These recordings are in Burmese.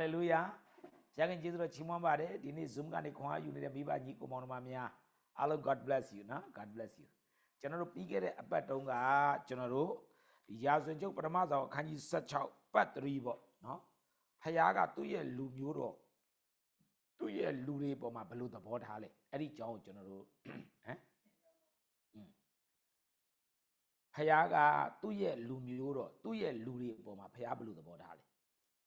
လေလုယာရခင်ကျေးဇူးတော်ချီးမွမ်းပါတယ်ဒီနေ့ Zoom ကနေခွန်အားယူနေတဲ့မိဘညီကိုမောင်နှမများအားလုံး God bless you နော် God bless you ကျွန်တော်တို့ပြီးခဲ့တဲ့အပတ်တုန်းကကျွန်တော်တို့ဒီရာဇဝင်ကျုပ်ပထမဆုံးအခန်းကြီး16ပတ်3ပေါ့နော်ဖခင်ကသူ့ရဲ့လူမျိုးတော်သူ့ရဲ့လူတွေပေါ်မှာဘယ်လိုသဘောထားလဲအဲ့ဒီအကြောင်းကိုကျွန်တော်တို့ဟမ်ဖခင်ကသူ့ရဲ့လူမျိုးတော်သူ့ရဲ့လူတွေပေါ်မှာဖခင်ဘယ်လိုသဘောထားလဲ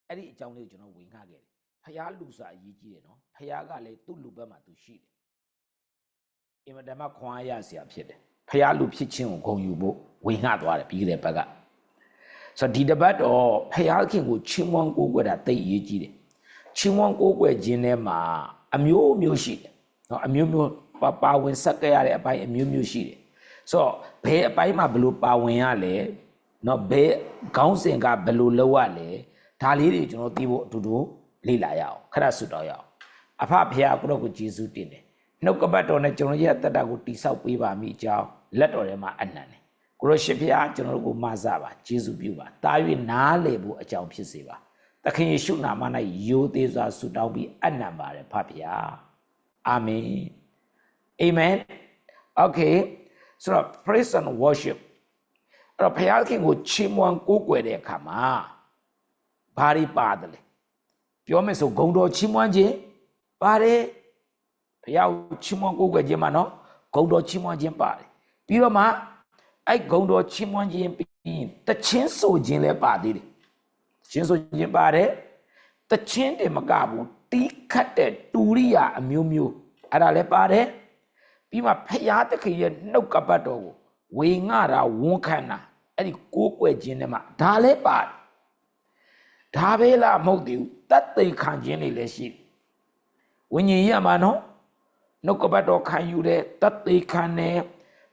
အဲ့ဒီအကြောင်းလေးကိုကျွန်တော်ဝင်ခခဲ့တယ်ဖះလူစာအရေးကြီးတယ်နော်ဖះကလည်းသူ့လူဘက်မှာသူရှိတယ်အင်မတန်မှခွန်အားရစရာဖြစ်တယ်ဖះလူဖြစ်ခြင်းကိုဂုဏ်ယူဖို့ဝင်ခသွားတယ်ပြီးကြတဲ့ဘက်ကဆိုတော့ဒီတပတ်တော့ဖះခင်ကိုချင်းမွန်ကိုးကွယ်တာတိတ်အရေးကြီးတယ်ချင်းမွန်ကိုးကွယ်ခြင်းထဲမှာအမျိုးမျိုးရှိတယ်နော်အမျိုးမျိုးပါပါဝင်ဆက်ခဲ့ရတဲ့အပိုင်းအမျိုးမျိုးရှိတယ်ဆိုတော့ဘယ်အပိုင်းမှာဘယ်လိုပါဝင်ရလဲနော်ဘယ်ခေါင်းစဉ်ကဘယ်လိုလုပ်ရလဲ ဒါလေးတွေကျွန်တော်သိဖို့အတူတူလေ့လာရအောင်ခရဆုတောင်းရအောင်အဖဖရာကိုတော့ကိုယေရှုတင်တယ်နှုတ်ကပတ်တော်နဲ့ကျွန်တော်ရဲ့တက်တာကိုတိဆောက်ပေးပါမိအကြောင်းလက်တော်ထဲမှာအနံ့တယ်ကိုရရှိဖရာကျွန်တော်တို့ကိုမဆပါယေရှုပြုပါတာ၍နားလေဖို့အကြောင်းဖြစ်စေပါသခင်ယေရှုနာမ၌ယိုသေးစွာဆုတောင်းပြီးအနံ့ပါတယ်ဖဖရာအာမင်အာမင် okay ဆိုတော့ praise and worship အဲ့တော့ဘုရားခင်ကိုချီးမွမ်းကိုးကွယ်တဲ့အခါမှာ ဘာတွေပါတယ်လဲပြောမယ်ဆိုဂုံတော်ချီးမွမ်းခြင်းပါတယ်ဘုရားကိုချီးမွမ်းကိုးကွယ်ခြင်းမှာနော်ဂုံတော်ချီးမွမ်းခြင်းပါတယ်ပြီးတော့မှအဲ့ဂုံတော်ချီးမွမ်းခြင်းပြီးရင်တချင်းဆိုခြင်းလည်းပါသေးတယ်တချင်းဆိုခြင်းပါတယ်တချင်းတယ်မကဘူးတီးခတ်တဲ့တူရိယာအမျိုးမျိုးအဲ့ဒါလည်းပါတယ်ပြီးမှဖရာသခင်ရဲ့နှုတ်ကပတ်တော်ကိုဝေငှတာဝန်ခံတာအဲ့ဒီကိုးကွယ်ခြင်းထဲမှာဒါလည်းပါတယ် ဒါပဲလားမဟုတ်သေးဘူးတတ်သိခံခြင်းတွေလည်းရှိတယ်ဝိညာဉ်ရမှာနော်နှုတ်ကပတ်တော်ခံယူတဲ့တတ်သိခံတဲ့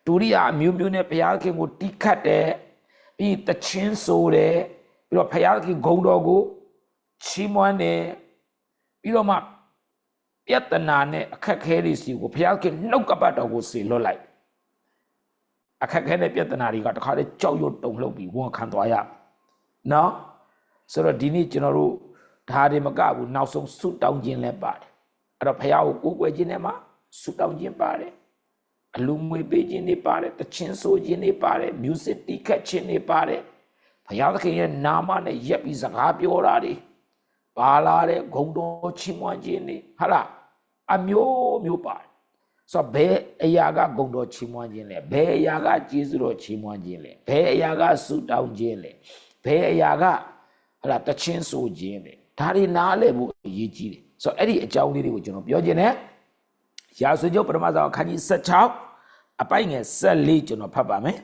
ဒုရိယာအမျိုးမျိုးနဲ့ဘုရားခင်ကိုတီးခတ်တဲ့ပြီးတချင်းဆိုတယ်ပြီးတော့ဘုရားခင်ဂုံတော်ကိုချီးမွမ်းတယ်ပြီးတော့မှပြဿနာနဲ့အခက်ခဲတွေစီကိုဘုရားခင်နှုတ်ကပတ်တော်ကိုစေလွတ်လိုက်အခက်ခဲတဲ့ပြဿနာတွေကတခါလေကြောက်ရွံ့တုန်လှုပ်ပြီးဝန်ခံသွားရနော် ဆိုတော့ဒီနေ့ကျွန်တော်တို့ဒါတွေမကဘူးနောက်ဆုံးဆုတောင်းခြင်းလည်းပါတယ်အဲ့တော့ဘုရားကိုကိုးကွယ်ခြင်းနဲ့မှာဆုတောင်းခြင်းပါတယ်အလူမွေပေးခြင်းတွေပါတယ်တခြင်းဆိုခြင်းတွေပါတယ် music တီးခတ်ခြင်းတွေပါတယ်ဘုရားသခင်ရဲ့နာမနဲ့ရက်ပြီးစကားပြောတာတွေပါလာတဲ့ဂုံတော်ချီးမွမ်းခြင်းတွေဟာလားအမျိုးမျိုးပါတယ်ဆိုတော့ဘယ်အရာကဂုံတော်ချီးမွမ်းခြင်းလဲဘယ်အရာကကျေးဇူးတော်ချီးမွမ်းခြင်းလဲဘယ်အရာကဆုတောင်းခြင်းလဲဘယ်အရာက ဟလာတချင်းဆိုခြင်းလဲဒါတွေနားလည်ဖို့အရေးကြီးတယ်ဆိုတော့အဲ့ဒီအကြောင်းလေးတွေကိုကျွန်တော်ပြောခြင်းနဲ့ရာဇဝကျုပ်ပထမဆုံးအခန်းကြီး16အပိုင်ငယ်14ကျွန်တော်ဖတ်ပါမယ်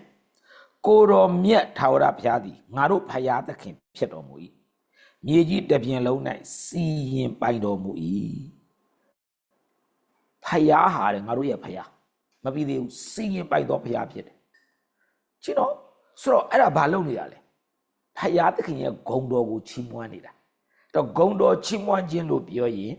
ကိုတော်မြတ်ထာဝရဘုရားသည်ငါတို့ဖယားသခင်ဖြစ်တော်မူ၏မြေကြီးတစ်ပြင်လုံး၌စီရင်ပိုင်တော်မူ၏ဖယားဟာတဲ့ငါတို့ရဲ့ဖယားမပြီးသေးဘူးစီရင်ပိုင်တော်ဖယားဖြစ်တယ်ချစ်တော့ဆိုတော့အဲ့ဒါဘာလုပ်နေရလဲ ဖယားသခင်ရဲ့ဂုံတော်ကိုချီးမွမ်းနေတာတော့ဂုံတော်ချီးမွမ်းခြင်းလို့ပြောရင်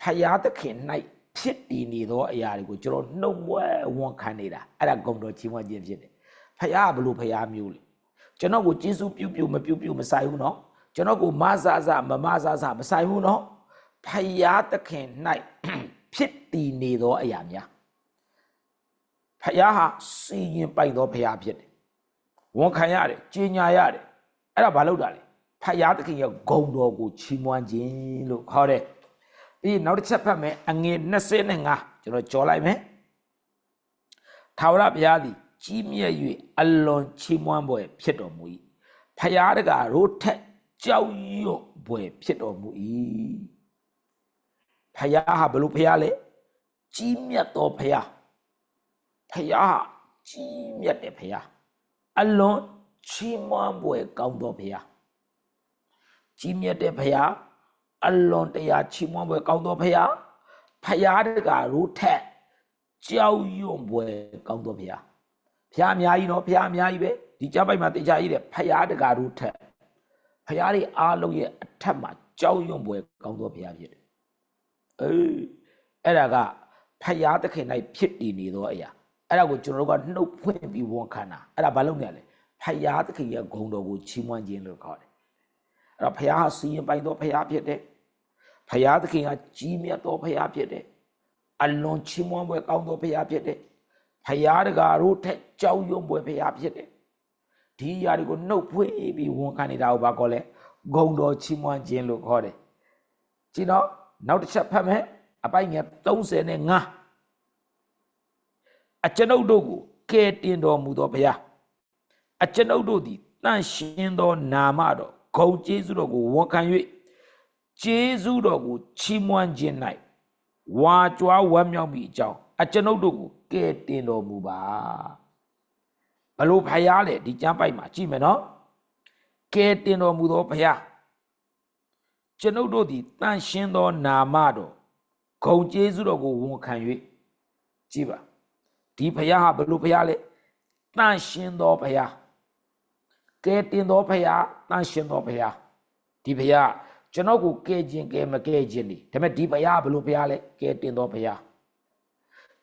ဖယားသခင်၌ဖြစ်တည်နေသောအရာတွေကိုကျွန်တော်နှုတ်မွဲဝန်ခံနေတာအဲ့ဒါဂုံတော်ချီးမွမ်းခြင်းဖြစ်တယ်ဖယားကဘလို့ဖယားမျိုးလေကျွန်တော်ကိုကျေးဇူးပြုပြုမပြုပြုမဆိုင်ဘူးနော်ကျွန်တော်ကိုမဆာဆာမမဆာဆာမဆိုင်ဘူးနော်ဖယားသခင်၌ဖြစ်တည်နေသောအရာများဖယားဟာစီရင်ပိုင်သောဖယားဖြစ်တယ်ဝန်ခံရတယ်ကြီးညာရတယ် အဲ့ဒါဘာလို့တာလဲဖယားသခင်ရဲ့ဂုံတော်ကိုချီးမွမ်းခြင်းလို့ခေါ်တယ်ပြီးနောက်တစ်ချက်ဖတ်မယ်အငယ်25ကျွန်တော်ကြော်လိုက်မယ်ထာဝရဘုရားသည်ကြီးမြတ်၍အလွန်ချီးမွမ်းပွဲဖြစ်တော်မူ၏ဖယားတကာရိုးထက်ကြောက်ရွံ့ပွဲဖြစ်တော်မူ၏ဖယားဟာဘလို့ဖယားလဲကြီးမြတ်သောဖယားဖယားကြီးမြတ်တဲ့ဖယားအလွန် ချီးမွမ်းပွဲကောင်းသောဖယားကြီးမြတ်တဲ့ဖယားအလွန်တရာချီးမွမ်းပွဲကောင်းသောဖယားဖယားတကာရိုးထက်ကြောက်ရွံ့ပွဲကောင်းသောဖယားဖယားအများကြီးနော်ဖယားအများကြီးပဲဒီကြပိုက်မှာတေချာကြီးတယ်ဖယားတကာရိုးထက်ဖယားတွေအားလုံးရဲ့အထက်မှာကြောက်ရွံ့ပွဲကောင်းသောဖယားဖြစ်တယ်အေးအဲ့ဒါကဖယားသခင်၌ဖြစ်တည်နေသောအရာအဲ့ဒါကိုကျွန်တော်တို့ကနှုတ်ဖွင့်ပြီးဝန်ခံတာအဲ့ဒါဘာလို့လဲလဲ ဖယားသခင်ရဲ့ဂုဏ်တော်ကိုချီးမွမ်းခြင်းလို့ခေါ်တယ်အဲ့တော့ဖယားဟာစီရင်ပိုင်သောဖယားဖြစ်တယ်ဖရာသခင်ကကြီးမြတ်သောဖရာဖြစ်တယ်အလွန်ချီးမွမ်းပွဲကောင်းသောဖရာဖြစ်တယ်ဖရာတကာတို့ထက်ကြောက်ရွံ့ပွဲဖရာဖြစ်တယ်ဒီအရာတွေကိုနှုတ်ဖွေးပြီးဝန်ခံနေတာကိုဘာခေါ်လဲဂုံတော်ချီးမွမ်းခြင်းလို့ခေါ်တယ်ကြည့်တော့နောက်တစ်ချက်ဖတ်မယ်အပိုင်ငယ်35အကျွန်ုပ်တို့ကိုကယ်တင်တော်မူသောဘုရား အကျွန်ုပ်တို့သည်တန့်ရှင်းသောနာမတော်ဂုံကျေးဇူးတော်ကိုဝန်ခံ၍ကျေးဇူးတော်ကိုချီးမွမ်းခြင်း၌ဝါကြွားဝမ်းမြောက်မိအကြောင်းအကျွန်ုပ်တို့ကိုကယ်တင်တော်မူပါဘလို့ဖရားလေဒီကျမ်းပိုက်မှာကြည့်မယ်နော်ကယ်တင်တော်မူသောဘုရားကျွန်ုပ်တို့သည်တန့်ရှင်းသောနာမတော်ဂုံကျေးဇူးတော်ကိုဝန်ခံ၍ကြည့်ပါဒီဘုရားဟာဘလို့ဘုရားလဲတန့်ရှင်းသောဘုရား ကဲတင်သောဘုရားတန့်ရှင်းသောဘုရားဒီဘုရားကျွန်တော်ကိုကဲခြင်းကဲမကဲခြင်းဒီဒါပေမဲ့ဒီဘုရားဘလို့ဘုရားလဲကဲတင်သောဘုရား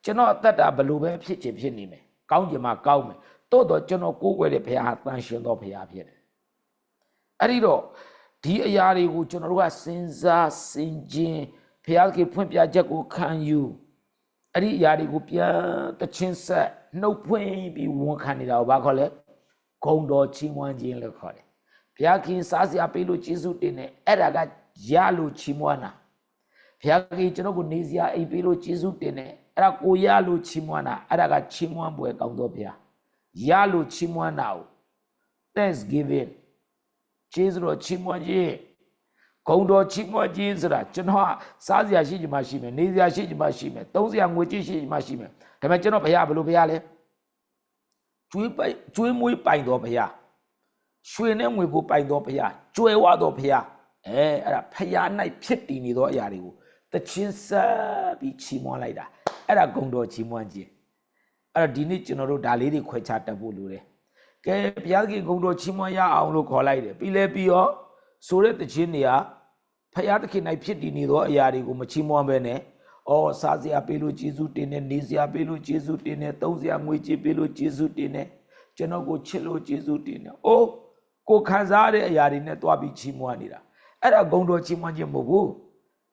ကျွန်တော်အသက်တာဘလို့ပဲဖြစ်ခြင်းဖြစ်နေမယ်ကောင်းခြင်းမှာကောင်းမယ်တိုးတော့ကျွန်တော်ကိုးကွယ်တဲ့ဘုရားဟာတန့်ရှင်းသောဘုရားဖြစ်တယ်အဲ့ဒီတော့ဒီအရာတွေကိုကျွန်တော်တို့ကစဉ်းစားဆင်ခြင်ဘုရားကဖွင့်ပြချက်ကိုခံယူအဲ့ဒီအရာတွေကိုပြန်တချင်းဆက်နှုတ်ဖွင့်ပြီးဝန်ခံနေတာကိုဘာခေါ်လဲ ဂုံတော်ချီးမွမ်းခြင်းလို့ခေါ်တယ်ဘုရားခင်စားစရာပေးလို့ကျေးဇူးတင်တယ်အဲ့ဒါကရလို့ချီးမွမ်းတာဘုရားခင်ကျွန်တော်ကိုနေစရာအိမ်ပေးလို့ကျေးဇူးတင်တယ်အဲ့ဒါကိုရလို့ချီးမွမ်းတာအဲ့ဒါကချီးမွမ်းပွဲကောင်းသောဘုရားရလို့ချီးမွမ်းတာကို thanksgiving ကျေးဇူးတော်ချီးမွမ်းခြင်းဂုံတော်ချီးမွမ်းခြင်းဆိုတာကျွန်တော်ကစားစရာရှိချင်မှရှိမယ်နေစရာရှိချင်မှရှိမယ်သုံးစရာငွေကြေးရှိချင်မှရှိမယ်ဒါပေမဲ့ကျွန်တော်ဘုရားဘယ်လိုဘုရားလဲ ကျွေးပိုက်ကျွေးမွေးပိုင်တော်ဘုရားရွှေနဲ့ငွေကိုပိုင်တော်ဘုရားကျွယ်ဝတော်ဘုရားအဲအဲ့ဒါဘုရား၌ဖြစ်တည်နေသောအရာတွေကိုတချင်းဆက်ပြီးချီးမွမ်းလိုက်တာအဲ့ဒါဂုံတော်ချီးမွမ်းခြင်းအဲ့တော့ဒီနေ့ကျွန်တော်တို့ဒါလေးတွေခွဲခြားတတ်ဖို့လိုတယ်ကဲဘုရားခင်ဂုံတော်ချီးမွမ်းရအောင်လို့ခေါ်လိုက်တယ်ပြီးလဲပြီးရောဆိုတဲ့တခြင်းတွေကဖယားသခင်၌ဖြစ်တည်နေသောအရာတွေကိုမချီးမွမ်းဘဲနဲ့ အော်စားစရာပေးလို့ကျေးဇူးတင်တယ်နေစရာပေးလို့ကျေးဇူးတင်တယ်သုံးစရာငွေကြေးပေးလို့ကျေးဇူးတင်တယ်ကျွန်တော်ကိုချစ်လို့ကျေးဇူးတင်တယ်အိုးကိုခံစားရတဲ့အရာတွေနဲ့တွားပြီးချီးမွမ်းနေတာအဲ့ဒါဂုံတော်ချီးမွမ်းခြင်းမဟုတ်ဘူး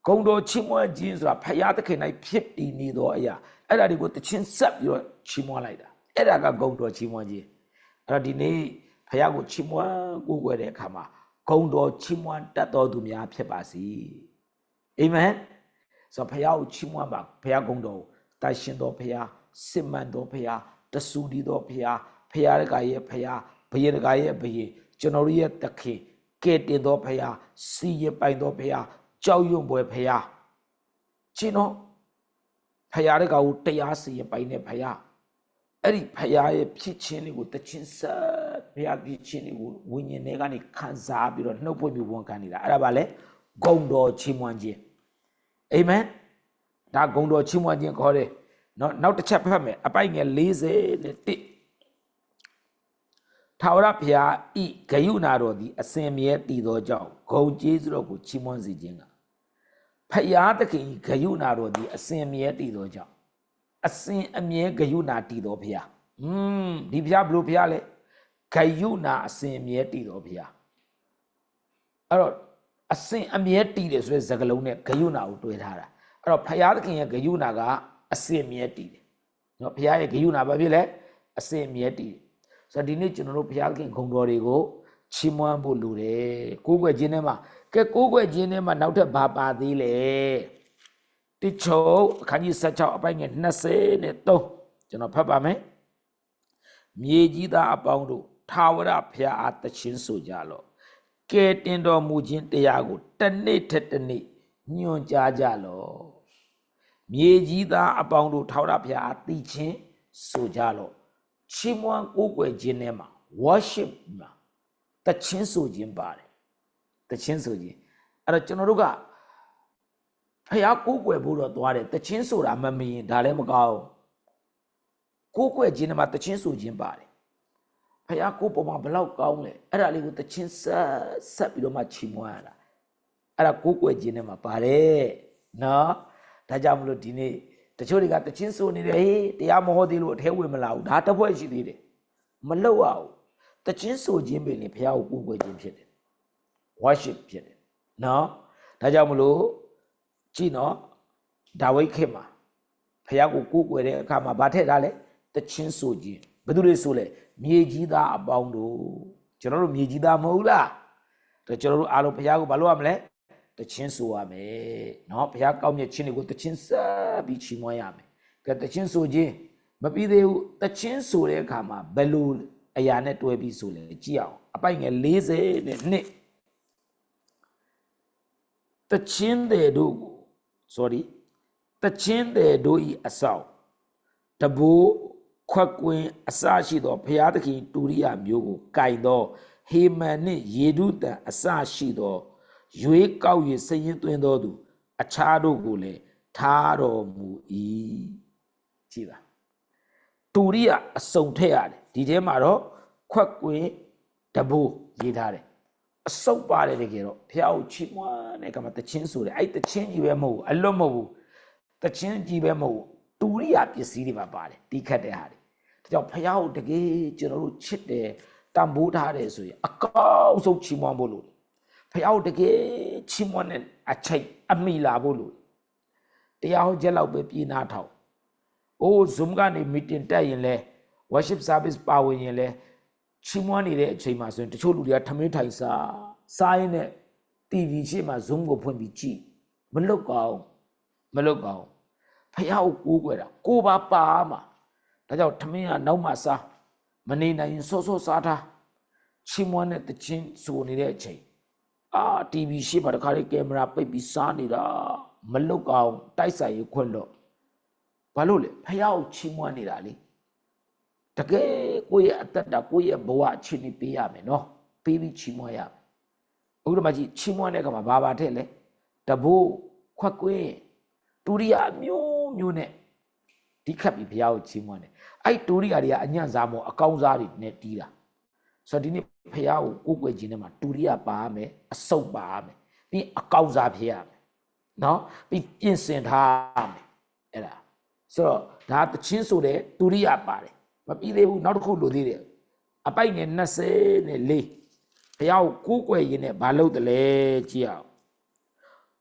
ဂုံတော်ချီးမွမ်းခြင်းဆိုတာဖယားသခင်၌ဖြစ်တည်နေသောအရာအဲ့ဒါတွေကိုတခြင်းဆက်ပြီးတော့ချီးမွမ်းလိုက်တာအဲ့ဒါကဂုံတော်ချီးမွမ်းခြင်းအဲ့တော့ဒီနေ့ဖယားကိုချီးမွမ်းကိုးကွယ်တဲ့အခါမှာဂုံတော်ချီးမွမ်းတတ်တော်သူများဖြစ်ပါစေအာမင် ဆိုဖယားကိုချီးမွမ်းပါဖယားဂုံတော်တန်ရှင်တော်ဖယားစစ်မှန်တော်ဖယားတဆူဒီတော်ဖယားဖယားတကရဲ့ဖယားဘယေတကရဲ့ဘယေကျွန်တော်ရဲ့တခင်ကဲတင်တော်ဖယားစီရပိုင်တော်ဖယားကြောက်ရွံ့ပွဲဖယားချင်းတော့ဖယားတကကိုတရားစီရပိုင်တဲ့ဖယားအဲ့ဒီဖယားရဲ့ဖြစ်ချင်းတွေကိုတချင်းဆက်ဘုရားဖြစ်ချင်းတွေကိုဝိညာဉ်ထဲကနေခံစားပြီးတော့နှုတ်ဖွင့်ပြီးဝန်ခံနေတာအဲ့ဒါပါလေဂုံတော်ချီးမွမ်းခြင်း အာမင်ဒါဂုံတော်ချီးမွမ်းခြင်းခေါ်တယ်နော်နောက်တစ်ချက်ဖတ်မယ်အပိုက်ငယ်40နဲ့1ထာဝရဘုရားဤဂယုနာတော်သည်အစင်မြဲတည်သောကြောင့်ဂုံကျေးဇူးတော်ကိုချီးမွမ်းစေခြင်းကဖယားသခင်ဂယုနာတော်သည်အစင်မြဲတည်သောကြောင့်အစင်အမြဲဂယုနာတည်သောဘုရားอืมဒီဘုရားဘလို့ဘုရားလဲဂယုနာအစဉ်အမြဲတည်တော်ဘုရားအဲ့တော့ အစဉ်အမြဲတည်တယ်ဆိုတဲ့စကားလုံးနဲ့ဂယုနာကိုတွဲထားတာအဲ့တော့ဘုရားသခင်ရဲ့ဂယုနာကအစဉ်အမြဲတည်တယ်နော်ဘုရားရဲ့ဂယုနာဘာဖြစ်လဲအစဉ်အမြဲတည်တယ်ဆိုတော့ဒီနေ့ကျွန်တော်တို့ဘုရားသခင်ဂုဏ်တော်တွေကိုချီးမွမ်းဖို့လိုတယ်ကိုးကွယ်ခြင်းထဲမှာကဲကိုးကွယ်ခြင်းထဲမှာနောက်ထပ်ဘာပါသေးလဲတိချုပ်အခန်းကြီး16အပိုင်းငယ်20နဲ့3ကျွန်တော်ဖတ်ပါမယ်မြေကြီးသားအပေါင်းတို့ထာဝရဘုရားအားတခြင်းဆိုကြလော့ ကဲတင်တော်မူခြင်းတရားကိုတစ်နေ့ထက်တစ်နေ့ညွှန်ကြားကြလော့မြေကြီးသားအပေါင်းတို့ထာဝရဘုရားအားတည်ခြင်းဆိုကြလော့ချီးမွမ်းကိုးကွယ်ခြင်းထဲမှာ worship မှာတခြင်းဆိုခြင်းပါတယ်တခြင်းဆိုခြင်းအဲ့တော့ကျွန်တော်တို့ကဖះကိုးကွယ်ဖို့တော့သွားတယ်တခြင်းဆိုတာမမရင်ဒါလည်းမကောင်းကိုးကွယ်ခြင်းထဲမှာတခြင်းဆိုခြင်းပါတယ် ဖះကိုပေါ်မှာဘလောက်ကောင်းလဲအဲ့ဒါလေးကိုတချင်းဆက်ဆက်ပြီးတော့မှချီးမွမ်းရတာအဲ့ဒါကိုးကွယ်ခြင်းနဲ့မှာပါတယ်နော်ဒါကြောင့်မလို့ဒီနေ့တချို့တွေကတချင်းဆိုနေတယ်ဟေးတရားမဟောသေးလို့အထဲဝင်မလာဘူးဒါတစ်ဖွဲ့ရှိသေးတယ်မလောက်ရဘူးတချင်းဆိုခြင်းပဲလေဖះကိုကိုးကွယ်ခြင်းဖြစ်တယ် worship ဖြစ်တယ်နော်ဒါကြောင့်မလို့ကြည့်နော်ဒါဝိခေတ်မှာဖះကိုကိုးကွယ်တဲ့အခါမှာဗာထည့်ထားလဲတချင်းဆိုခြင်း ဘယ်သူတွေဆိုလဲမြေကြီးသားအပေါင်းတို့ကျွန်တော်တို့မြေကြီးသားမဟုတ်လားဒါကျွန်တော်တို့အားလုံးဖះကိုဘာလို့ရမလဲတချင်းဆိုရမယ်နော်ဖះကောင်းမြတ်ခြင်းတွေကိုတချင်းဆက်ပြီးချီးမွမ်းရမယ်ကဲတချင်းဆိုခြင်းမပြီးသေးဘူးတချင်းဆိုတဲ့အခါမှာဘယ်လိုအရာနဲ့တွဲပြီးဆိုလဲကြည့်အောင်အပိုက်ငယ်40နဲ့နှစ်တချင်းတဲ့တို့ကို sorry တချင်းတဲ့တို့ဤအဆောင်တဘိုး ခွက်ကွင်းအစရှိသောဘုရားသခင်တူရိယမျိုးကိုကင်သောဟေမန်နှင့်ယေဒုတန်အစရှိသောရွေးကောက်၍စည်ရင်သွင်းသောသူ အခြားတို့ကိုလည်းထားတော်မူ၏ကြည်ပါတူရိယအစုံထည့်ရတယ်ဒီထဲမှာတော့ခွက်ကွင်းတဘိုးရေးထားတယ်အစုပ်ပါတယ်တကယ်တော့ဖះကိုချီးမွမ်းတဲ့ကမှာတချင်းဆိုတယ်အဲ့တချင်းကြီးပဲမဟုတ်ဘူးအလွတ်မဟုတ်ဘူးတချင်းကြီးပဲမဟုတ်ဘူးတူရိယပစ္စည်းတွေပါပါတယ်တီးခတ်တဲ့ဟာတွေဒါ ကြောင့်ဖះကိုတကယ်ကျွန်တော်တို့ချစ်တယ်တန်ဖိုးထားတယ်ဆိုရင်အကောင်းဆုံးချီးမွမ်းဖို့လို့ဖះကိုတကယ်ချီးမွမ်းတဲ့အချိန်အမိလာဖို့လို့တရားဟောချက်လောက်ပဲပြည်နာထောင်အိုး Zoom ကနေ meeting တက်ရင်လဲ worship service ပါဝင်ရင်လဲချီးမွမ်းနေတဲ့အချိန်မှာဆိုရင်တချို့လူတွေကထမင်းထိုင်စားစားရင်းနဲ့ TV ရှေ့မှာ Zoom ကိုဖွင့်ပြီးကြည့်မလုတ်ကောင်းမလုတ်ကောင်းဖះကိုကိုးကွယ်တာကိုပါပါမှာ ဒါကြောင့်ထမင်းကနောက်မှစားမနေနိုင်ရင်စောစောစားထားချီးမွမ်းတဲ့တခြင်းဆိုနေတဲ့အချိန်အာ TV ရှေ့မှာတခါလေးကင်မရာပိတ်ပြီးစားနေတာမလုတ်ကောင်းတိုက်ဆိုင်ရခွင့်လို့ဘာလို့လဲဖះကိုချီးမွမ်းနေတာလေတကယ်ကိုယ့်ရဲ့အသက်တာကိုယ့်ရဲ့ဘဝအချင်းနေပေးရမယ်နော်ပေးပြီးချီးမွမ်းရမယ်ဥက္ကမကြီးချီးမွမ်းတဲ့အခါမှာဘာပါထည့်လဲတဘိုးခွက်ကွင်းတူရိယာမျိုးမျိုးနဲ့ ဒီခတ်ပြီးဘုရားကိုချီးမွမ်းတယ်အဲ့တူရိယာတွေကအညံ့စားမောအကောင်းစားတွေနဲ့တီးတာဆိုတော့ဒီနေ့ဘုရားကိုကိုးကွယ်ခြင်းနဲ့မှာတူရိယာပါရမယ်အစုပ်ပါရမယ်ပြီးအကောင်းစားဖြစ်ရမယ်နော်ပြီးပြင်ဆင်ထားရမယ်အဲ့ဒါဆိုတော့ဒါတချင်းဆိုတဲ့တူရိယာပါတယ်မပြီးသေးဘူးနောက်တစ်ခုလိုသေးတယ်အပိုက်ငယ်20နဲ့4ဘုရားကိုကိုးကွယ်ခြင်းနဲ့မလုပ်တယ်လဲကြည့်အောင်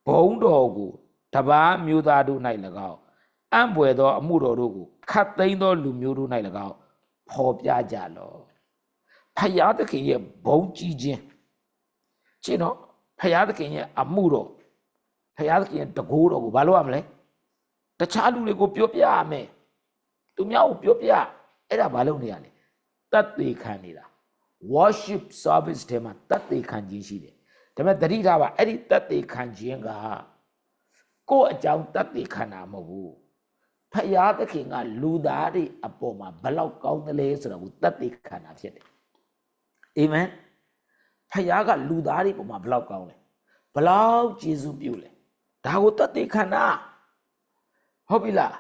ဘုံတော်ကိုတပားမျိုးသားတို့၌၎င်း အံ့ပွေသောအမှုတော်တို့ကိုခတ်သိမ်းသောလူမျိုးတို့၌၎င်းဖော်ပြကြလော့ဖယားသခင်ရဲ့ဘုံကြီးခြင်းရှင်းတော့ဖယားသခင်ရဲ့အမှုတော်ဖယားသခင်ရဲ့တကိုးတော်ကိုဘာလို့ရမလဲတခြားလူတွေကိုပြောပြရမယ်သူများကိုပြောပြအဲ့ဒါဘာလို့နေရလဲတတ်သေးခံနေတာ worship service ထဲမှာတတ်သေးခံခြင်းရှိတယ်ဒါပေမဲ့တတိထားပါအဲ့ဒီတတ်သေးခံခြင်းကကိုယ့်အကြောင်းတတ်သေးခံတာမဟုတ်ဘူး ဖယားသခင်ကလူသားတွေအပေါ်မှာဘလောက်ကောင်းတယ်လဲဆိုတော့တတ်သေးခံတာဖြစ်တယ်အာမင်ဖယားကလူသားတွေပေါ်မှာဘလောက်ကောင်းလဲဘလောက်ကျေးဇူးပြုလဲဒါကိုတတ်သေးခံတာဟုတ်ပြီလား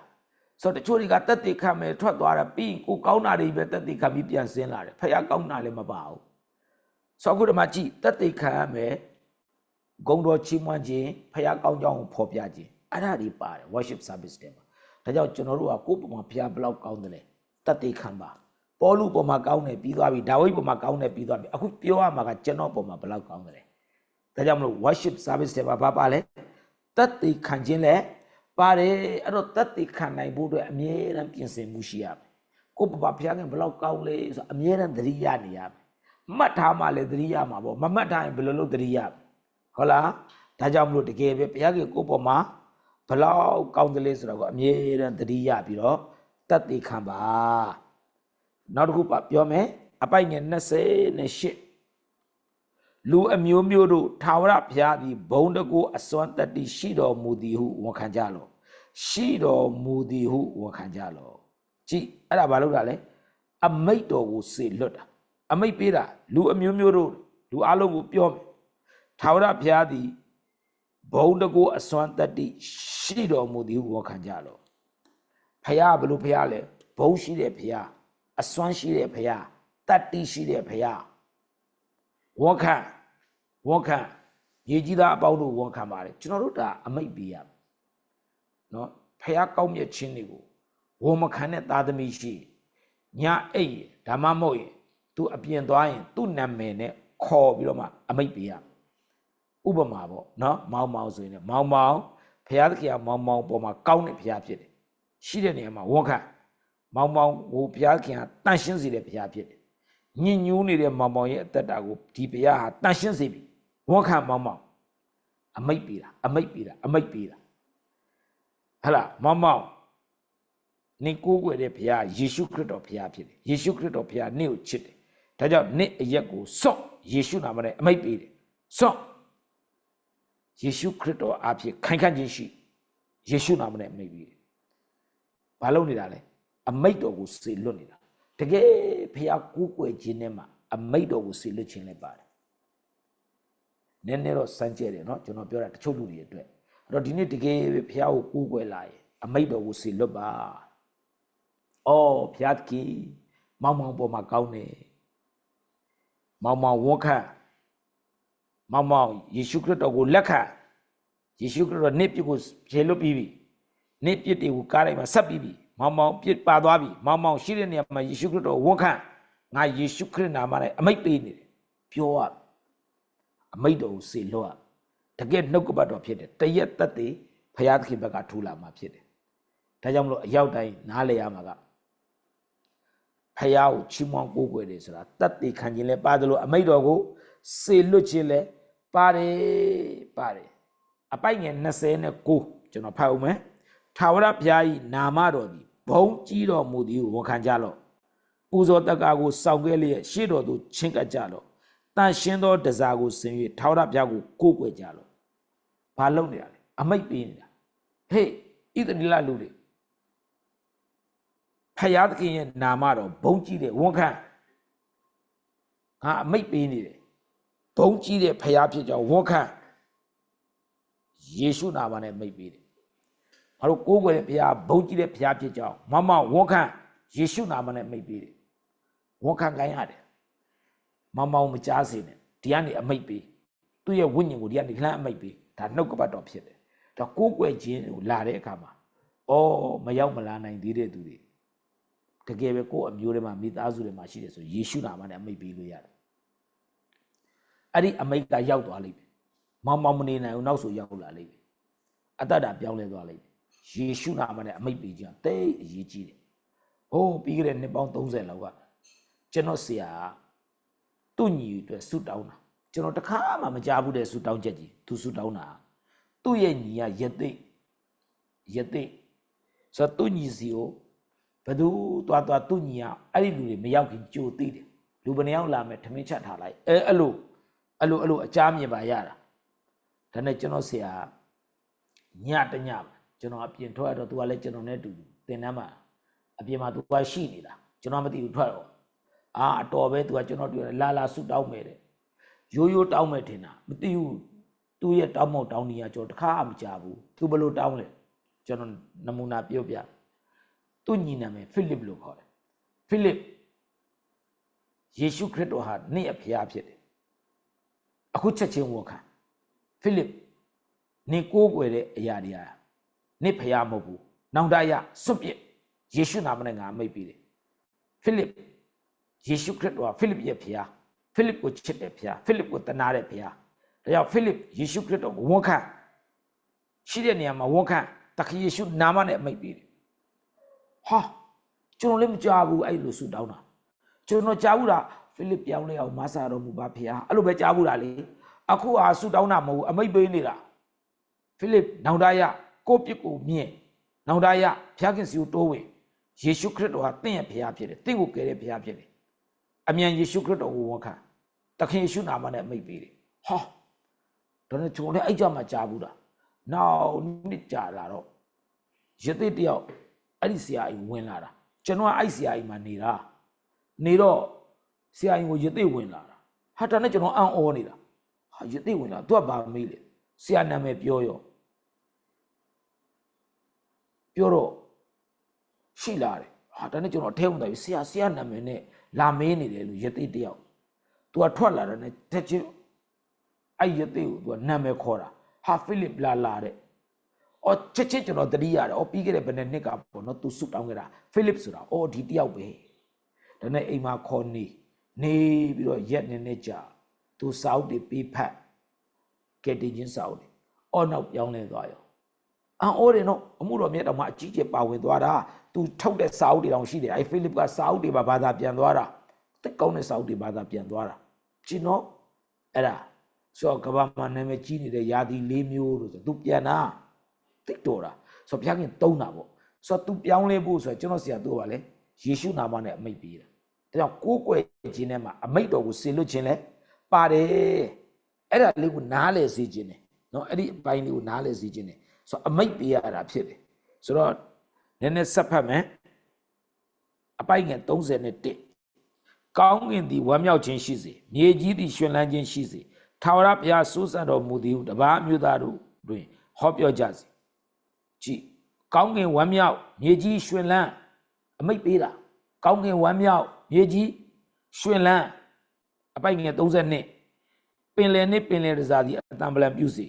ဆိုတော့တချို့တွေကတက်တေခံမယ်ထွက်သွားတာပြီးကိုကောင်းတာတွေပဲတက်တေခံပြီးပြန်ဆင်းလာတယ်ဖခင်ကောင်းတာလည်းမပါဘူးဆိုတော့ခုဒီမှာကြည့်တက်တေခံရမယ်ဂုံတော်ချီးမွမ်းခြင်းဖခင်ကောင်းကြောင်းကိုဖော်ပြခြင်းအဲ့ဒါတွေပါတယ် worship service တွေမှာ ဒါကြောင့်ကျွန်တော်တို့ကကိုယ့်ပုံမှာဖခင်ဘယ်လောက်ကောင်းတယ်လဲတက်တေခံပါပေါလုပုံမှာကောင်းတယ်ပြီးသွားပြီဒါဝိဒ်ပုံမှာကောင်းတယ်ပြီးသွားပြီအခုပြောရမှာကကျွန်တော်ပုံမှာဘယ်လောက်ကောင်းတယ်လဲဒါကြောင့်မလို့ worship service တွေမှာဘာပါလဲတက်တေခံခြင်းလဲပါတယ်အဲ့တော့တတ်သိခံနိုင်ဖို့အတွက်အမြဲတမ်းပြင်ဆင်မှုရှိရမယ်ကိုပပဖျားခင်ဘလောက်ကောင်းလဲဆိုအမြဲတမ်းသတိရနေရမယ်မှတ်ထားမှလည်းသတိရမှာပေါ့မမှတ်ထားရင်ဘယ်လိုလုပ်သတိရဟုတ်လားဒါကြောင့်မလို့တကယ်ပဲဘုရားခင်ကိုပေါ်မှာ ဘလောက်ကောင်းတယ်လဲဆိုတော့အမြဲတမ်းသတိရပြီးတော့တတ်သိခံပါနောက်တစ်ခုပြောမယ်အပိုက်ငယ်28လူအမျိုးမျိုးတို့ထာဝရဘုရားသည်ဘုံတကူအစွမ်းတတ္တိရှိတော်မူသည်ဟုဝန်ခံကြလော့ရှိတော်မူသည်ဟုဝန်ခံကြလော့ကြည့်အဲ့ဒါဘာလို့တာလဲအမိတ်တော်ကိုစေလွတ်တာအမိတ်ပေးတာလူအမျိုးမျိုးတို့လူအလုံးကိုပြောမယ်ထာဝရဘုရားသည် ဘုံတကူအစွမ်းတတ္တိရှိတော်မူသည်ဟုဝန်ခံကြလော့ဘုရားဘလို့ဘုရားလဲဘုံရှိတဲ့ဘုရားအစွမ်းရှိတဲ့ဘုရားတတ္တိရှိတဲ့ဘုရားဝန်ခံဝန်ခံရေကြီးသားအပေါင်းတို့ဝန်ခံပါတယ်ကျွန်တော်တို့ဒါအမိတ်ပေးရမယ်နော်ဖះကောင်းမြတ်ခြင်းတွေကိုဝန်မခံတဲ့သားသမီးရှိညာအိတ်ဓမ္မမဟုတ်ရင် तू အပြင်သွားရင်သူ့နာမည်နဲ့ခေါ်ပြီးတော့မှအမိတ်ပေးရ ဥပမာပေါ့နော်မောင်မောင်ဆိုရင်မောင်မောင်ဖဘုရားသခင်ကမောင်မောင်ပေါ်မှာကောင်းတဲ့ဘုရားဖြစ်တယ်ရှိတဲ့နေရာမှာဝန်ခံမောင်မောင်ကိုဘုရားသခင်ကတန်ရှင်းစေတဲ့ဘုရားဖြစ်တယ်ညင်ညူးနေတဲ့မောင်မောင်ရဲ့အသက်တာကိုဒီဘုရားဟာတန်ရှင်းစေပြီဝန်ခံမောင်မောင်အမိတ်ပေးတာအမိတ်ပေးတာအမိတ်ပေးတာဟဟလားမောင်မောင်နေကိုးကွယ်တဲ့ဘုရားယေရှုခရစ်တော်ဘုရားဖြစ်တယ်ယေရှုခရစ်တော်ဘုရားနေ့ကိုချစ်တယ်ဒါကြောင့်နေ့အရက်ကိုစော့ယေရှုနာမနဲ့အမိတ်ပေးတယ်စော့ ယေရှုခရစ်တော်အားဖြင့်ခိုင်ခံ့ခြင်းရှိယေရှုနာမနဲ့မိပြီ။ဘာလုပ်နေတာလဲ။အမိတ်တော်ကိုစေလွတ်နေတာ။တကယ်ဖျားကူးကွယ်ခြင်းနဲ့မှအမိတ်တော်ကိုစေလွတ်ခြင်းလည်းပါတယ်။နည်းနည်းတော့စမ်းကြဲတယ်နော်ကျွန်တော်ပြောတာတချို့လူတွေအတွက်။အဲ့တော့ဒီနေ့တကယ်ဖျားကိုကူးကွယ်လာရင်အမိတ်တော်ကိုစေလွတ်ပါ။အော်ဖျားကြီးမောင်မောင်ပေါ်မှာကောင်းနေ။မောင်မောင်ဝန်ခံ မောင်မောင်ယေရှုခရစ်တော်ကိုလက်ခံယေရှုခရစ်တော်နေ့ပြစ်ကိုဖြေလွတ်ပြီးပြီနေ့ပြစ်တွေကိုကားလိုက်မှာဆက်ပြီးပြီမောင်မောင်ပြစ်ပါသွားပြီမောင်မောင်ရှိတဲ့နေရာမှာယေရှုခရစ်တော်ဝတ်ခံငါယေရှုခရစ်နာမနဲ့အမိတ်ပေးနေတယ်ပြောရအမိတ်တော်ကိုစေလွတ်ရတကယ်နှုတ်ကပတ်တော်ဖြစ်တယ်တရက်သက်သေးဘုရားသခင်ဘက်ကထူလာမှာဖြစ်တယ်ဒါကြောင့်မလို့အရောက်တိုင်းနားလေရမှာကဖះကိုချီးမွမ်းကိုးကွယ်တယ်ဆိုတာတတ်သိခံခြင်းလဲပါတယ်လို့အမိတ်တော်ကိုစေလွတ်ခြင်းလဲ ပါတယ်ပါတယ်အပိုက်ငယ်29ကျွန်တော်ဖတ်အောင်မယ်ထာဝရဘုရား၏နာမတော်သည်ဘုံကြီးတော်မူသည်ကိုဝန်ခံကြလော့ပူဇော်တက္ကာကိုစောင့်ခဲ့လျက်ရှေ့တော်သို့ချဉ်ကပ်ကြလော့တန်ရှင်းသောတစားကိုဆင်၍ထာဝရဘုရားကိုကိုးကွယ်ကြလော့ဘာလုပ်နေရလဲအမိတ်ပေးနေတာဟေးဣသရေလလူတွေဖယားသခင်ရဲ့နာမတော်ဘုံကြီးတဲ့ဝန်ခံငါအမိတ်ပေးနေတယ် ဘုံကြီးတဲ့ဖယားဖြစ်ကြောင်းဝန်ခံယေရှုနာမနဲ့မိတ်ပေးတယ်ငါတို့ကိုးကွယ်တဲ့ဘုရားဘုန်းကြီးတဲ့ဘုရားဖြစ်ကြောင်းမမဝန်ခံယေရှုနာမနဲ့မိတ်ပေးတယ်ဝန်ခံခိုင်းရတယ်မမောင်မကြားစေနဲ့ဒီကနေအမိတ်ပေးသူ့ရဲ့ဝိညာဉ်ကိုဒီကနေလှမ်းအမိတ်ပေးဒါနှုတ်ကပတ်တော်ဖြစ်တယ်ဒါကိုးကွယ်ခြင်းကိုလာတဲ့အခါမှာအော်မရောက်မလာနိုင်သေးတဲ့သူတွေတကယ်ပဲကိုယ့်အမျိုးတွေမှာမိသားစုတွေမှာရှိတယ်ဆိုယေရှုနာမနဲ့အမိတ်ပေးလို့ရတယ် အဲ့ဒီအမိတ်ကရောက်သွားလိမ့်မယ်မောင်မောင်မနေနိုင်ဘူးနောက်ဆိုရောက်လာလိမ့်မယ်အတ္တတာပြောင်းလဲသွားလိမ့်မယ်ယေရှုနာမနဲ့အမိတ်ပေးခြင်းတိတ်အရေးကြီးတယ်ဟိုးပြီးခဲ့တဲ့နှစ်ပေါင်း30လောက်ကကျွန်တော်ဆရာသူ့ညီအတွက်ဆူတောင်းတာကျွန်တော်တခါမှမကြားဘူးတဲ့ဆူတောင်းချက်ကြီးသူဆူတောင်းတာသူ့ရဲ့ညီကယသိယသိဆိုတော့သူ့ညီစီကိုဘသူသွားသွားသူ့ညီကအဲ့ဒီလူတွေမရောက်ခင်ကြိုသိတယ်လူဘယ်နှယောက်လာမယ်ထမင်းချက်ထားလိုက်အဲအဲ့လို အဲ့လိုအဲ့လိုအကြမ်းမြင်ပါရတာဒါနဲ့ကျွန်တော်ဆရာညတညပါကျွန်တော်အပြင်ထွက်တော့သူကလည်းကျွန်တော်နဲ့အတူတူတင်တန်းမှာအပြင်မှာသူကရှိနေတာကျွန်တော်မသိဘူးထွက်တော့အာအတော်ပဲသူကကျွန်တော်တွေ့လာလာဆုတောင်းမယ်တဲ့ရိုးရိုးတောင်းမယ်ထင်တာမသိဘူးသူ့ရဲ့တောင်းမောက်တောင်းနေရကျွန်တော်တခါမှမကြဘူးသူဘယ်လိုတောင်းလဲကျွန်တော်နမူနာပြောပြသူညီနာမည်ဖိလစ်လို့ခေါ်တယ်ဖိလစ်ယေရှုခရစ်တော်ဟာနေ့အဖျားဖြစ်တယ် အခုချက်ချင်းဝခံဖိလစ်နေကိုးကွယ်တဲ့အရာတွေဟာနေဖျားမဟုတ်ဘူးနောင်တရစွန့်ပစ်ယေရှုနာမနဲ့ငါမိတ်ပြီးတယ်ဖိလစ်ယေရှုခရစ်တော်ကဖိလစ်ရဲ့ဖျားဖိလစ်ကိုချစ်တဲ့ဖျားဖိလစ်ကိုတနာတဲ့ဖျားဒါကြောင့်ဖိလစ်ယေရှုခရစ်တော်ကိုဝန်ခံရှိတဲ့နေရာမှာဝန်ခံတခင်ယေရှုနာမနဲ့မိတ်ပြီးတယ်ဟာကျွန်တော်လည်းမကြားဘူးအဲ့လိုဆုတောင်းတာကျွန်တော်ကြားဘူးလား ဖိလစ်ပြောင်းလဲအောင်မဆာတော်မူပါဖျားအဲ့လိုပဲကြားဘူးလားလေအခုဟာဆုတောင်းတာမဟုတ်ဘူးအမိတ်ပေးနေတာဖိလစ်နောင်တရကိုပြစ်ကိုမြင့်နောင်တရဘုရားခင်စီကိုတိုးဝင်ယေရှုခရစ်တော်ဟာတင့်ရဲ့ဘုရားဖြစ်တယ်တင့်ကိုကယ်တဲ့ဘုရားဖြစ်တယ်အမြန်ယေရှုခရစ်တော်ကိုဝန်ခံတခင်ယေရှုနာမနဲ့မိတ်ပေးတယ်ဟာဒါနဲ့ကျွန်တော်လည်းအဲ့ကြမှာကြားဘူးတာနောက်နှစ်ကြာလာတော့ရသေးတယောက်အဲ့ဒီဆရာကြီးဝင်လာတာကျွန်တော်ကအဲ့ဆရာကြီးမှာနေတာနေတော့ ဆရာကြီးကိုရသေးဝင်လာတာဟာဒါနဲ့ကျွန်တော်အံ့ဩနေတာဟာရသေးဝင်လာသူကဘာမေးလဲဆရာနာမည်ပြောရောပြောတော့ရှိလာတယ်ဟာဒါနဲ့ကျွန်တော်အထဲဝင်သွားပြီဆရာဆရာနာမည်နဲ့လာမင်းနေတယ်လို့ရသေးတယောက်သူကထွက်လာတယ်နဲ့တက်ချင်းအဲ့ရသေးကိုသူကနာမည်ခေါ်တာဟာဖိလစ်လာလာတဲ့အော်ချက်ချင်းကျွန်တော်တတိရတယ်အော်ပြီးခဲ့တဲ့ဘယ်နှစ်နှစ်ကပေါ့နော်သူဆုတောင်းခဲ့တာဖိလစ်ဆိုတာအော်ဒီတယောက်ပဲဒါနဲ့အိမ်မှာခေါ်နေ နေပြီးတော့ရက်နေနေကြာသူစာအုပ်တွေပေးဖတ်ကဲတင်ချင်းစာအုပ်တွေအော်နောက်ပြောင်းလဲသွားရောအန်အောတယ်နော်အမှုတော်မြတ်တော်မှာအကြီးကျယ်ပါဝင်သွားတာသူထုတ်တဲ့စာအုပ်တွေတောင်ရှိတယ်အဲဖိလိပ္ပကစာအုပ်တွေပါဘာသာပြန်သွားတာတက်ကောင်းတဲ့စာအုပ်တွေဘာသာပြန်သွားတာကြည့်နော်အဲ့ဒါဆိုတော့ကဘာမှာနာမည်ကြီးနေတဲ့ယာဒီ၄မျိုးလို့ဆိုသူပြန်တာတိတ်တော်တာဆိုတော့ဘုရားခင်တုံးတာပေါ့ဆိုတော့သူပြောင်းလဲဖို့ဆိုတော့ကျွန်တော်ဆရာတို့ကလည်းယေရှုနာမနဲ့အမိတ်ပေးတာ ဒါကြောင့်ကိုးကွယ်ခြင်းထဲမှာအမိတ်တော်ကိုဆေလွတ်ခြင်းလဲပါတယ်အဲ့ဒါလေးကိုနားလဲစေခြင်းတယ်နော်အဲ့ဒီအပိုင်းလေးကိုနားလဲစေခြင်းတယ်ဆိုတော့အမိတ်ပေးရတာဖြစ်တယ်ဆိုတော့နည်းနည်းဆက်ဖတ်မယ်အပိုက်ငယ်31ကောင်းကင်သည်ဝမ်းမြောက်ခြင်းရှိစေမြေကြီးသည်ရှင်လန်းခြင်းရှိစေထာဝရဘုရားစိုးစံတော်မူသည်ဟုတပါးအမျိုးသားတို့တွင်ဟောပြောကြစေကြည့်ကောင်းကင်ဝမ်းမြောက်မြေကြီးရှင်လန်းအမိတ်ပေးတာကောင်းကင်ဝမ်းမြောက် မြေကြီးရှင်လန်းအပိုက်ငယ်32ပင်လယ်နှင့်ပင်လယ်တစားသည်အတံပလံပြုစေ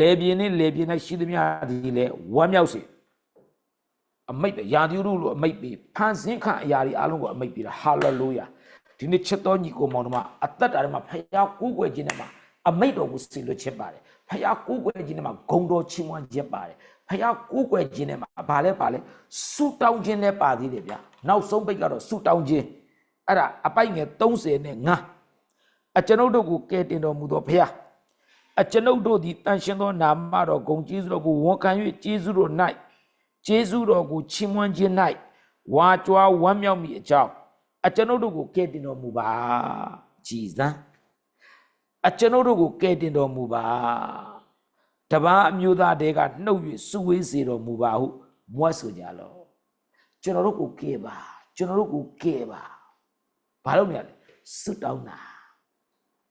လေပြင်းနှင့်လေပြင်း၌ရှိသမျှသည်လည်းဝမ်းမြောက်စေအမိတ်ပဲယာဒီရုလို့အမိတ်ပေးဖန်ဆင်းခအရာတွေအားလုံးကိုအမိတ်ပေးတာဟာလေလုယာဒီနေ့ချက်တော်ညီကိုမောင်တို့မှာအသက်တာထဲမှာဖယားကိုးကွယ်ခြင်းနဲ့မှာအမိတ်တော်ကိုစီလွတ်ခြင်းပါတယ်ဖယားကိုးကွယ်ခြင်းနဲ့မှာဂုံတော်ချီးမွမ်းခြင်းပါတယ်ဖယားကိုးကွယ်ခြင်းနဲ့မှာဘာလဲပါလဲဆူတောင်းခြင်းနဲ့ပါသေးတယ်ဗျာနောက်ဆုံးပိတ်ကတော့ဆူတောင်းခြင်း အဲ့ဒါအပိုက်ငယ်30နဲ့9အကျွန်ုပ်တို့ကိုကယ်တင်တော်မူသောဖယားအကျွန်ုပ်တို့သည်တန်ရှင်သောနာမတော်ဂုံကျေးဇူးတော်ကိုဝန်ခံ၍ကျေးဇူးတော်၌ကျေးဇူးတော်ကိုချီးမွမ်းခြင်း၌ဝါကြွားဝမ်းမြောက်မိအကြောင်းအကျွန်ုပ်တို့ကိုကယ်တင်တော်မူပါကြည်စံအကျွန်ုပ်တို့ကိုကယ်တင်တော်မူပါတပားအမျိုးသားတွေကနှုတ်၍စုဝေးစေတော်မူပါဟုမွတ်ဆိုကြလောကျွန်တော်တို့ကိုကယ်ပါကျွန်တော်တို့ကိုကယ်ပါ ဘာလို့မရလဲဆုတောင်းတာ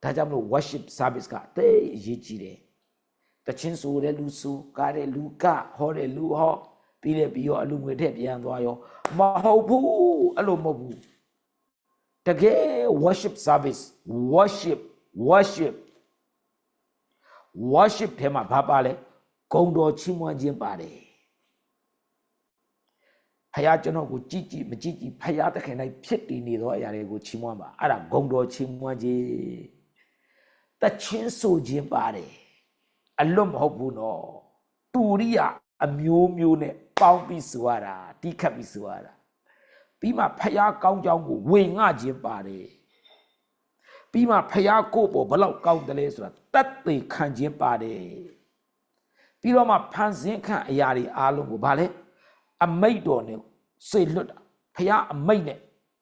ဒါကြောင့်မလို့ worship service ကတိတ်အရေးကြီးတယ်တချင်းဆိုတဲ့လူဆိုကားတဲ့လူကဟောတဲ့လူဟောပြီးတယ်ပြီးရောအလူငွေထက်ပြန်သွားရောမဟုတ်ဘူးအဲ့လိုမဟုတ်ဘူးတကယ် worship service worship worship worship ထဲမှာဘာပါလဲဂုံတော်ချီးမွမ်းခြင်းပါတယ် ဖခင်ကျွန်တော်ကိုကြည်ကြည်မကြည်ကြည်ဖခင်တခင်တိုင်းဖြစ်တည်နေသောအရာတွေကိုချီးမွမ်းပါအဲ့ဒါဂုံတော်ချီးမွမ်းခြင်းတချင်းဆိုခြင်းပါတယ်အလွတ်မဟုတ်ဘူးနော်တူရိယအမျိုးမျိုးနဲ့ပေါင်းပြီးဆိုရတာတိခတ်ပြီးဆိုရတာပြီးမှဖះကောင်းကြောင်းကိုဝေငှခြင်းပါတယ်ပြီးမှဖះကိုပေါ်ဘလောက်ကောင်းတယ်လဲဆိုတာတတ်သိခံခြင်းပါတယ်ပြီးတော့မှဖန်ဆင်းခန့်အရာတွေအားလုံးကိုဗာလဲ အမိတ်တော်နဲ့စေလွတ်တာဖះအမိတ်နဲ့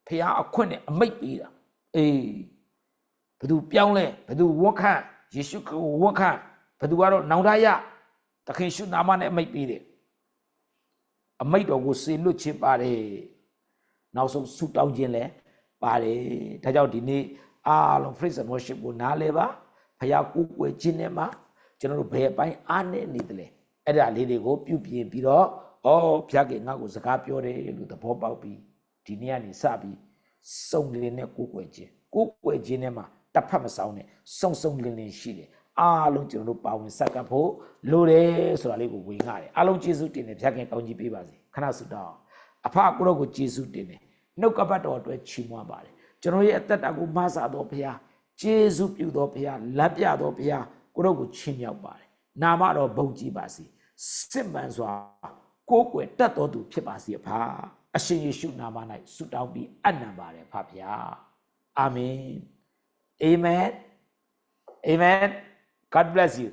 ဖះအခွင့်နဲ့အမိတ်ပေးတာအေးဘသူပြောင်းလဲဘသူဝတ်ခန့်ယေရှုကိုဝတ်ခန့်ဘသူကတော့နောင်တရသခင်ရှုနာမနဲ့အမိတ်ပေးတယ်အမိတ်တော်ကိုစေလွတ်ခြင်းပါတယ်နောက်ဆုံးဆုတောင်းခြင်းလည်းပါတယ်ဒါကြောင့်ဒီနေ့အားလုံး praise and worship ကိုနားလဲပါဖခင်ကိုကိုွယ်ခြင်းနဲ့မှာကျွန်တော်တို့ဘယ်အပိုင်းအားနဲ့နေတယ်လဲအဲ့ဒါလေးတွေကိုပြုပြင်ပြီးတော့ ဩဖခင်ငါ့ကိုစကားပြောတယ်လို့သဘောပေါက်ပြီးဒီနေ့ကနေစပြီးစုံလင်နဲ့ကိုကိုွယ်ခြင်းကိုကိုွယ်ခြင်းနဲ့မှာတစ်ဖက်မဆောင်နဲ့စုံစုံလင်လင်ရှိတယ်အားလုံးကျွန်တော်တို့ပါဝင်ဆက်ကပ်ဖို့လိုတယ်ဆိုတာလေးကိုဝေငှတယ်အားလုံးကျေးဇူးတင်တယ်ဖခင်ကောင်းကြီးပေးပါစေခဏဆုတောင်းအဖကိုရောကိုကျေးဇူးတင်တယ်နှုတ်ကပတ်တော်အတွက်ချီးမွမ်းပါတယ်ကျွန်တော်ရဲ့အသက်တာကိုမဆာတော်ဘုရားကျေးဇူးပြုတော်ဘုရားလက်ပြတော်ဘုရားကိုရောကိုချီးမြှောက်ပါတယ်နာမတော်ဘုန်းကြီးပါစေစစ်မှန်စွာ ကိုးကွယ်တတ်တော်သူဖြစ်ပါစေအဖအရှင်ယေရှုနာမ၌ဆုတောင်းပြီးအနံပါတယ်ဖဗျာအာမင်အာမင် Amen God bless you